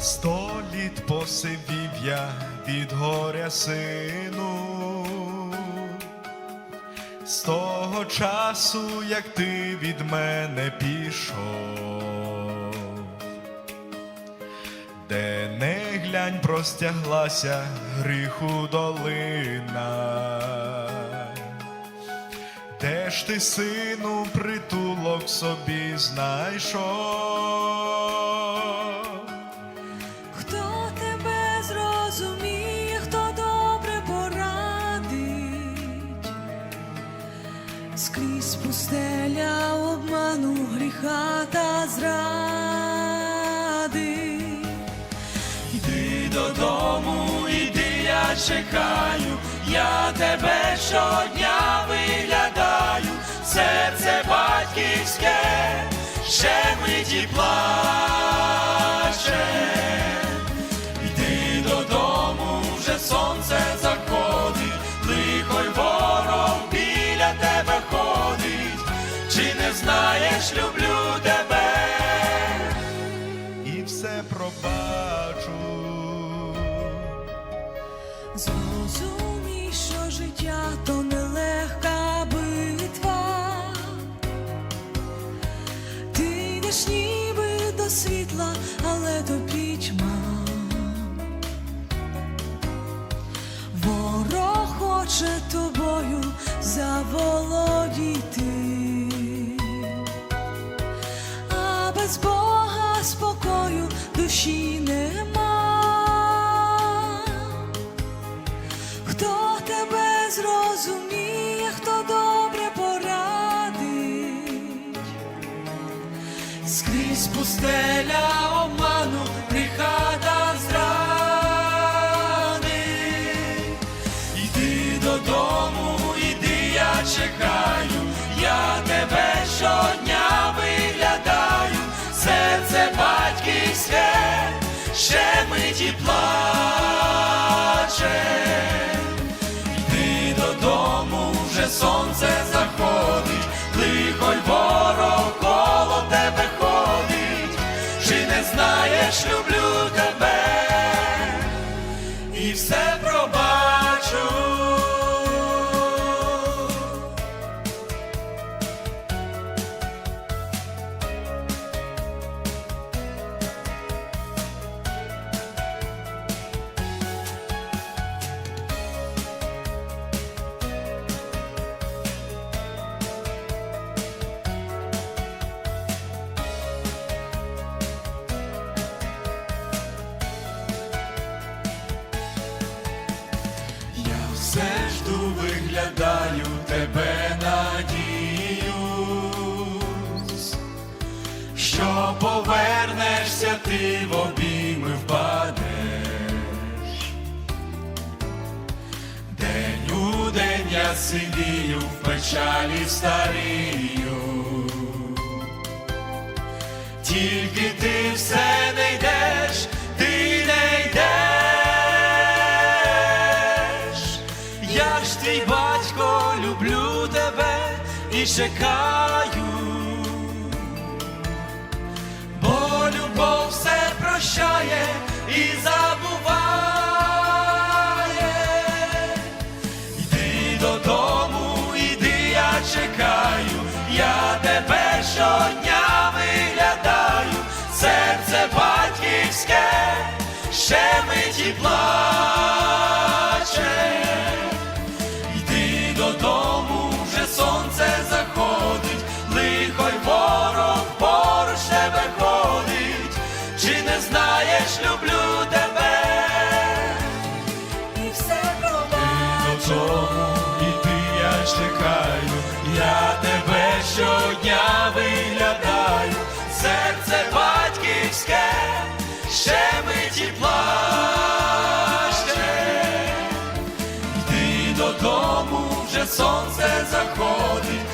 Сто літ посивів я від горя сину. З того часу, як ти від мене пішов, де не глянь, простяглася гріху долина. Де ж ти, сину, притулок собі знайшов? Скрізь пустеля обману гріха та зради. Йди додому, іди, я чекаю, я тебе щодня виглядаю, серце батьківське, ще миті плаче. Без Бога спокою душі нема. Хто тебе зрозуміє, хто добре порадить, Скрізь пустеля я сидію, в печалі старію. Тільки ти все не йдеш, ти не йдеш. Я ж твій батько, люблю тебе і чекаю. Додому, іди, я чекаю, я тебе щодня виглядаю, серце батьківське, ще миті плаче. Йди додому, вже сонце заходить, лихо й ворог поруч тебе ходить, чи не знаєш, люблю тебе. і все пробачу. Чекаю, я тебе щодня виглядаю, серце батьківське, ще миті плаще, Йди додому, вже сонце заходить,